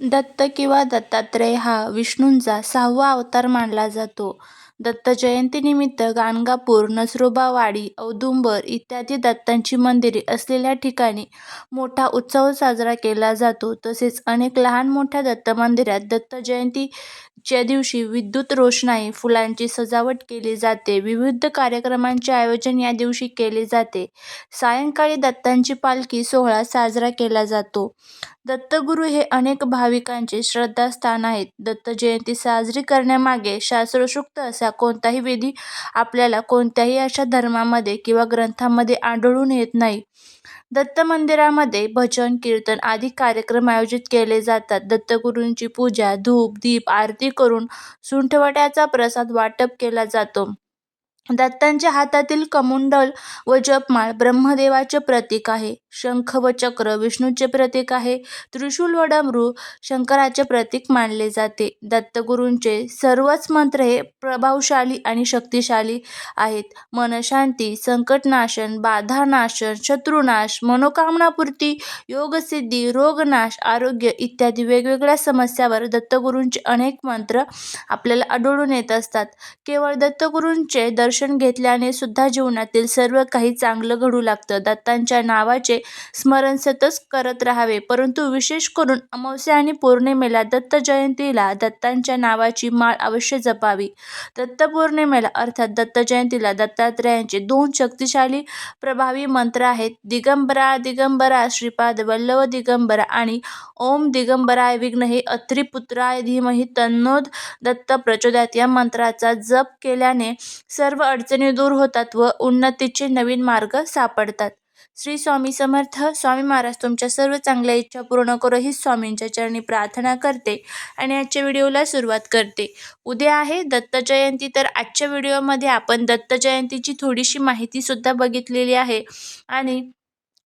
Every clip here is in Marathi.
दत्त किंवा दत्तात्रेय हा विष्णूंचा सहावा अवतार मानला जातो. दत्त जयंतीनिमित्त गाणगापूर, नसरोबावाडी, औदुंबर इत्यादी दत्तांची मंदिरे असलेल्या ठिकाणी मोठा उत्सव साजरा केला जातो. तसेच अनेक लहान-मोठ्या दत्तमंदिरात दत्त जयंतीच्या दिवशी विद्युत रोषणाई, फुलांची सजावट केली जाते. विविध कार्यक्रमांचे आयोजन या दिवशी केले जाते. सायंकाळी दत्तांची पालखी सोहळा साजरा केला जातो. दत्तगुरू हे अनेक भाविकांचे श्रद्धास्थान आहेत. दत्त जयंती साजरी करण्यामागे शास्त्रोक्त असा कोणताही विधी आपल्याला कोणत्याही अशा धर्मामध्ये किंवा ग्रंथामध्ये आढळून येत नाही. दत्त मंदिरामध्ये भजन, कीर्तन आदी कार्यक्रम आयोजित केले जातात. दत्तगुरूंची पूजा, धूप, दीप आरती करून सुंठवट्याचा प्रसाद वाटप केला जातो. दत्तांच्या हातातील कमंडल व जपमाळ ब्रह्मदेवाचे प्रतीक आहे. शंख व चक्र विष्णूचे प्रतीक आहे. त्रिशूल व डमरू शंकराचे प्रतीक मानले जाते. दत्तगुरूंचे सर्वच मंत्र हे प्रभावशाली आणि शक्तिशाली आहेत. मनशांती संकटनाशन, बाधानाशन, शत्रुनाश, मनोकामनापूर्ती, योगसिद्धी, रोगनाश, आरोग्य इत्यादी वेगवेगळ्या समस्यांवर दत्तगुरूंचे अनेक मंत्र आपल्याला आढळून येत असतात. केवळ दत्तगुरूंचे दर्शन घेतल्याने सुद्धा जीवनातील सर्व काही चांगलं घडू लागतं. दत्तांच्या नावाचे स्मरण सतत करत राहावे. परंतु विशेष करून अमावस्या आणि पौर्णिमेला दत्त जयंतीला दत्तांच्या नावाची माळ अवश्य जपावी. दत्त पौर्णिमेला अर्थात दत्त जयंतीला दत्तात्रेयांचे दोन शक्तिशाली प्रभावी मंत्र आहेत. दिगंबरा दिगंबरा श्रीपाद वल्लभ दिगंबरा आणि ओम दिगंबराय हे अत्रिपुत्राय धीमही तन्नोद दत्त प्रचोदयात या मंत्राचा जप केल्याने सर्व अडचणी दूर होतात व उन्नतीचे नवीन मार्ग सापडतात. श्री स्वामी समर्थ. स्वामी महाराज तुमच्या सर्व चांगल्या इच्छा पूर्ण करो ही स्वामींच्या चरणी प्रार्थना करते आणि आजच्या व्हिडिओला सुरुवात करते. उद्या आहे दत्त जयंती तर आजच्या व्हिडिओमध्ये आपण दत्त जयंतीची थोडीशी माहितीसुद्धा बघितलेली आहे आणि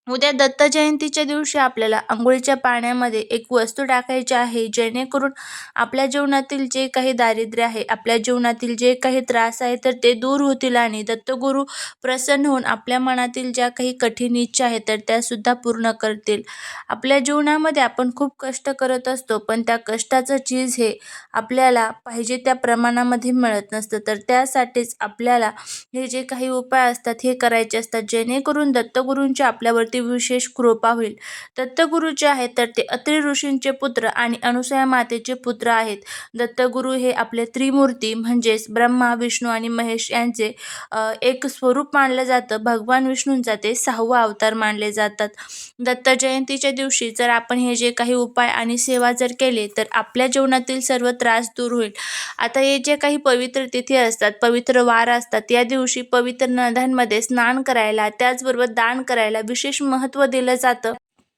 उद्या दत्त जयंतीच्या दिवशी आपल्याला अंघोळीच्या पाण्यामध्ये एक वस्तू टाकायची आहे जेणेकरून आपल्या जीवनातील जे काही दारिद्र्य आहे, आपल्या जीवनातील जे काही त्रास आहे तर ते दूर होतील आणि दत्तगुरू प्रसन्न होऊन आपल्या मनातील ज्या काही कठीण इच्छा आहेत तर त्यासुद्धा पूर्ण करतील. आपल्या जीवनामध्ये आपण खूप कष्ट करत असतो पण त्या कष्टाचं चीज हे आपल्याला पाहिजे त्या प्रमाणामध्ये मिळत नसतं तर त्यासाठीच आपल्याला हे जे काही उपाय असतात हे करायचे असतात जेणेकरून दत्तगुरूंच्या आपल्यावर आपल्यावरती विशेष कृपा होईल. दत्तगुरू जे आहेत तर ते अत्रि ऋषींचे पुत्र आणि अनुसया मातेचे पुत्र आहेत. दत्तगुरू हे आपले त्रिमूर्ती म्हणजेच ब्रह्मा, विष्णू आणि महेश यांचे एक स्वरूप मानलं जातं. भगवान विष्णूंचा ते सहावा अवतार मानले जातात. दत्त जयंतीच्या दिवशी जर आपण हे जे काही उपाय आणि सेवा जर केले तर आपल्या जीवनातील सर्व त्रास दूर होईल. आता हे जे काही पवित्र तिथी असतात, पवित्र वार असतात या दिवशी पवित्र नद्यांमध्ये स्नान करायला त्याचबरोबर दान करायला विशेष महत्त्व दिलं जातं.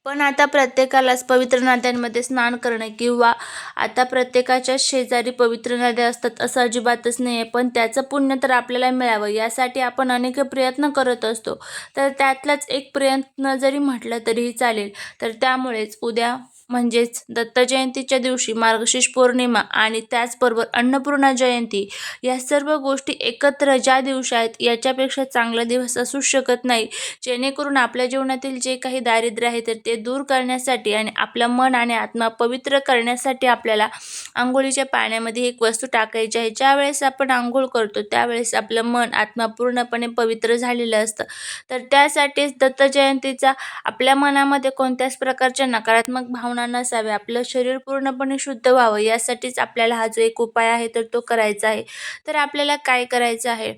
पण आता प्रत्येकालाच पवित्र नद्यांमध्ये स्नान करणे किंवा आता प्रत्येकाच्या शेजारी पवित्र नद्या असतात असं अजिबातच नाही आहे. पण त्याचं पुण्य तर आपल्याला मिळावं यासाठी आपण अनेक प्रयत्न करत असतो. तर त्यातलाच एक प्रयत्न जरी म्हटलं तरीही चालेल. तर त्यामुळेच उद्या म्हणजेच दत्त जयंतीच्या दिवशी मार्गशीर्ष पौर्णिमा आणि त्याचबरोबर अन्नपूर्णा जयंती या सर्व गोष्टी एकत्र ज्या दिवशी आहेत याच्यापेक्षा चांगला दिवस असूच शकत नाही. जेणेकरून आपल्या जीवनातील जे काही दारिद्र्य आहे तर ते दूर करण्यासाठी आणि आपलं मन आणि आत्मा पवित्र करण्यासाठी आपल्याला आंघोळीच्या पाण्यामध्ये एक वस्तू टाकायची आहे. ज्यावेळेस आपण आंघोळ करतो त्यावेळेस आपलं मन, आत्मा पूर्णपणे पवित्र झालेलं असतं. तर त्यासाठीच दत्त जयंतीचा आपल्या मनामध्ये कोणत्याच प्रकारच्या नकारात्मक भावना नसाव्या. आपलं शरीर पूर्णपणे शुद्ध व्हावं यासाठीच आपल्याला हा जो एक उपाय आहे तर तो करायचा आहे. तर आपल्याला काय करायचं आहे,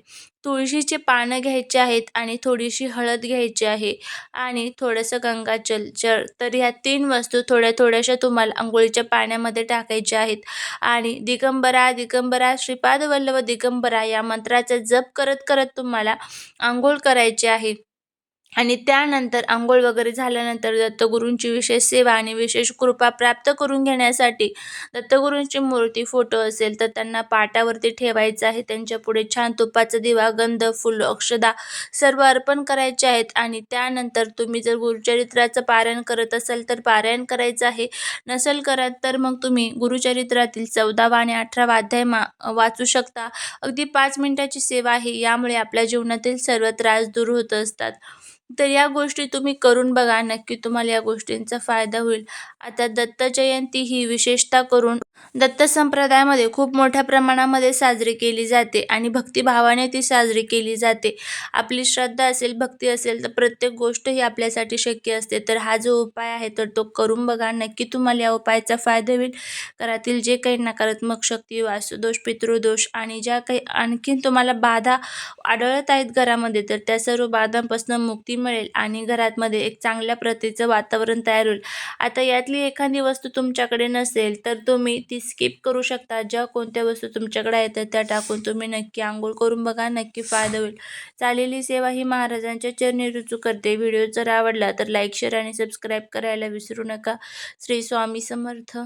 तुळशीचे पानं घ्यायचे आहेत आणि थोडीशी हळद घ्यायची आहे आणि थोडंसं गंगाजल जल तर ह्या तीन वस्तू थोड्या थोड्याशा तुम्हाला आंघोळीच्या पाण्यामध्ये टाकायच्या आहेत आणि दिगंबरा दिगंबरा श्रीपाद वल्लभ दिगंबरा या मंत्राचा जप करत करत तुम्हाला आंघोळ करायची आहे. आणि त्यानंतर आंघोळ वगैरे झाल्यानंतर दत्तगुरूंची विशेष सेवा आणि विशेष कृपा प्राप्त करून घेण्यासाठी दत्तगुरूंची मूर्ती, फोटो असेल तर त्यांना पाटावरती ठेवायचं आहे. त्यांच्यापुढे छान तुपाचा दिवा, गंध, फुलं, अक्षदा सर्व अर्पण करायचे आहेत आणि त्यानंतर तुम्ही जर गुरुचरित्राचं पारायण करत असाल तर पारायण करायचं आहे. नसेल करत तर मग तुम्ही गुरुचरित्रातील चौदावा आणि अठरावा अध्याय वाचू शकता. अगदी पाच मिनिटाची सेवा आहे. यामुळे आपल्या जीवनातील सर्व त्रास दूर होत असतात. तर या गोष्टी तुम्ही करून बघा नक्की तुम्हाला या गोष्टींचा फायदा होईल. आता दत्त जयंती ही विशेषतः करून दत्त संप्रदायामध्ये खूप मोठ्या प्रमाणामध्ये साजरी केली जाते आणि भक्तिभावाने ती साजरी केली जाते. आपली श्रद्धा असेल भक्ती असेल तर प्रत्येक गोष्ट ही आपल्यासाठी शक्य असते. तर हा जो उपाय आहे तर तो करून बघा. नक्की तुम्हाला या उपायाचा फायदा होईल. घरातील जे काही नकारात्मक शक्ती वास्तुदोष पितृदोष आणि ज्या काही आणखीन तुम्हाला बाधा आढळत आहेत घरामध्ये तर त्या सर्व बाधांपासून मुक्ती मिळेल आणि घरातमध्ये एक चांगल्या प्रतीचं वातावरण तयार होईल. आता यातली एखादी वस्तू तुमच्याकडे नसेल तर तुम्ही ती स्किप करू शकता. ज्या कोणत्या वस्तू तुमच्याकडे आहेत त्या टाकून तुम्ही नक्की आंघोळ करून बघा नक्की फायदा होईल. चालेली सेवा ही महाराजांच्या चरणी रुजू करते. व्हिडिओ जर आवडला तर लाईक शेअर आणि सबस्क्राईब करायला विसरू नका. श्री स्वामी समर्थ.